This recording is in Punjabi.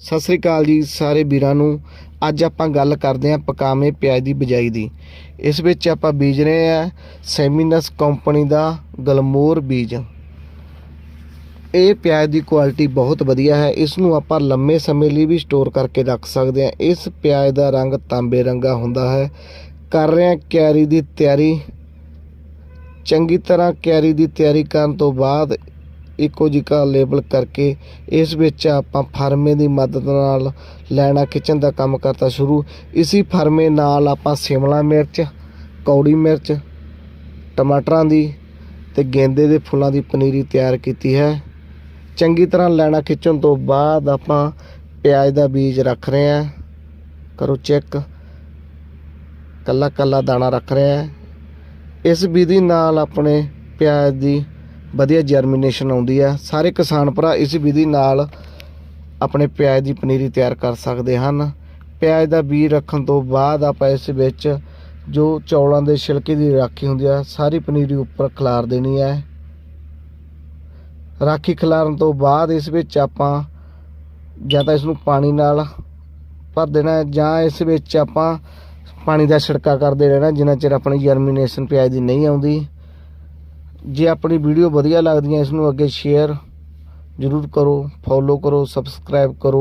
ਸਤਿ ਸ੍ਰੀ ਅਕਾਲ ਜੀ ਸਾਰੇ ਵੀਰਾਂ ਨੂੰ। ਅੱਜ ਆਪਾਂ ਗੱਲ ਕਰਦੇ ਹਾਂ ਪਕਾਵੇਂ ਪਿਆਜ਼ ਦੀ ਬਿਜਾਈ ਦੀ। ਇਸ ਵਿੱਚ ਆਪਾਂ ਬੀਜ ਰਹੇ ਹਾਂ ਸੈਮੀਨਸ ਕੰਪਨੀ ਦਾ ਗਲਮੋਰ ਬੀਜ। ਇਹ ਪਿਆਜ਼ ਦੀ ਕੁਆਲਿਟੀ ਬਹੁਤ ਵਧੀਆ ਹੈ। ਇਸ ਨੂੰ ਆਪਾਂ ਲੰਮੇ ਸਮੇਂ ਲਈ ਵੀ ਸਟੋਰ ਕਰਕੇ ਰੱਖ ਸਕਦੇ ਹਾਂ। ਇਸ ਪਿਆਜ਼ ਦਾ ਰੰਗ ਤਾਂਬੇ ਰੰਗਾ ਹੁੰਦਾ ਹੈ। ਕਰ ਰਹੇ ਹਾਂ ਕਿਆਰੀ ਦੀ ਤਿਆਰੀ। ਚੰਗੀ ਤਰ੍ਹਾਂ ਕਿਆਰੀ ਦੀ ਤਿਆਰੀ ਕਰਨ ਤੋਂ ਬਾਅਦ ਇੱਕੋ ਜਿਹਾ ਲੇਬਲ ਕਰਕੇ ਇਸ ਵਿੱਚ ਆਪਾਂ ਫਰਮੇ ਦੀ ਮਦਦ ਨਾਲ ਲੈਣਾ ਖਿੱਚਣ ਦਾ ਕੰਮ ਕਰਤਾ ਸ਼ੁਰੂ। ਇਸੀ ਫਰਮੇ ਨਾਲ ਆਪਾਂ ਸ਼ਿਮਲਾ ਮਿਰਚ, ਕੌੜੀ ਮਿਰਚ, ਟਮਾਟਰਾਂ ਦੀ ਤੇ ਗੇਂਦੇ ਦੇ ਫੁੱਲਾਂ ਦੀ ਪਨੀਰੀ ਤਿਆਰ ਕੀਤੀ ਹੈ। ਚੰਗੀ ਤਰ੍ਹਾਂ ਲੈਣਾ ਖਿੱਚਣ ਤੋਂ ਬਾਅਦ ਆਪਾਂ ਪਿਆਜ਼ ਦਾ ਬੀਜ ਰੱਖ ਰਹੇ ਹਾਂ। ਕਰੋ ਚੈੱਕ। ਕੱਲਾ ਕੱਲਾ ਦਾਣਾ ਰੱਖ ਰਹੇ ਹੈ। ਇਸ ਵਿਧੀ ਨਾਲ ਆਪਣੇ ਪਿਆਜ਼ ਦੀ ਵਧੀਆ ਜਰਮੀਨੇਸ਼ਨ ਆਉਂਦੀ ਹੈ ਸਾਰੇ ਕਿਸਾਨ ਭਰਾ ਇਸ ਵਿਧੀ ਨਾਲ ਆਪਣੇ ਪਿਆਜ਼ ਦੀ ਪਨੀਰੀ ਤਿਆਰ ਕਰ ਸਕਦੇ ਹਨ। ਪਿਆਜ਼ ਦਾ ਬੀਜ ਰੱਖਣ ਤੋਂ ਬਾਅਦ ਆਪਾਂ ਇਸ ਵਿੱਚ ਜੋ ਚੌਲਾਂ ਦੇ ਛਿਲਕੇ ਦੀ ਰਾਖੀ ਹੁੰਦੀ ਹੈ ਸਾਰੀ ਪਨੀਰੀ ਉੱਪਰ ਖਿਲਾਰ ਦੇਣੀ ਹੈ ਰਾਖੀ ਖਿਲਾਰਨ ਤੋਂ ਬਾਅਦ ਇਸ ਵਿੱਚ ਆਪਾਂ ਜਾਂ ਤਾਂ ਇਸ ਨੂੰ ਪਾਣੀ ਨਾਲ ਭਰ ਦੇਣਾ ਜਾਂ ਇਸ ਵਿੱਚ ਆਪਾਂ ਪਾਣੀ ਦਾ ਛਿੜਕਾ ਕਰਦੇ ਰਹਿਣਾ, ਜਿੰਨਾ ਚਿਰ ਆਪਣੀ ਜਰਮੀਨੇਸ਼ਨ ਪਿਆਜ਼ ਦੀ ਨਹੀਂ ਆਉਂਦੀ। ਜੇ ਆਪਣੀ ਵੀਡੀਓ ਵਧੀਆ ਲੱਗਦੀ ਹੈ ਇਸ ਨੂੰ ਅੱਗੇ ਸ਼ੇਅਰ ਜ਼ਰੂਰ ਕਰੋ ਫੋਲੋ ਕਰੋ ਸਬਸਕ੍ਰਾਈਬ ਕਰੋ।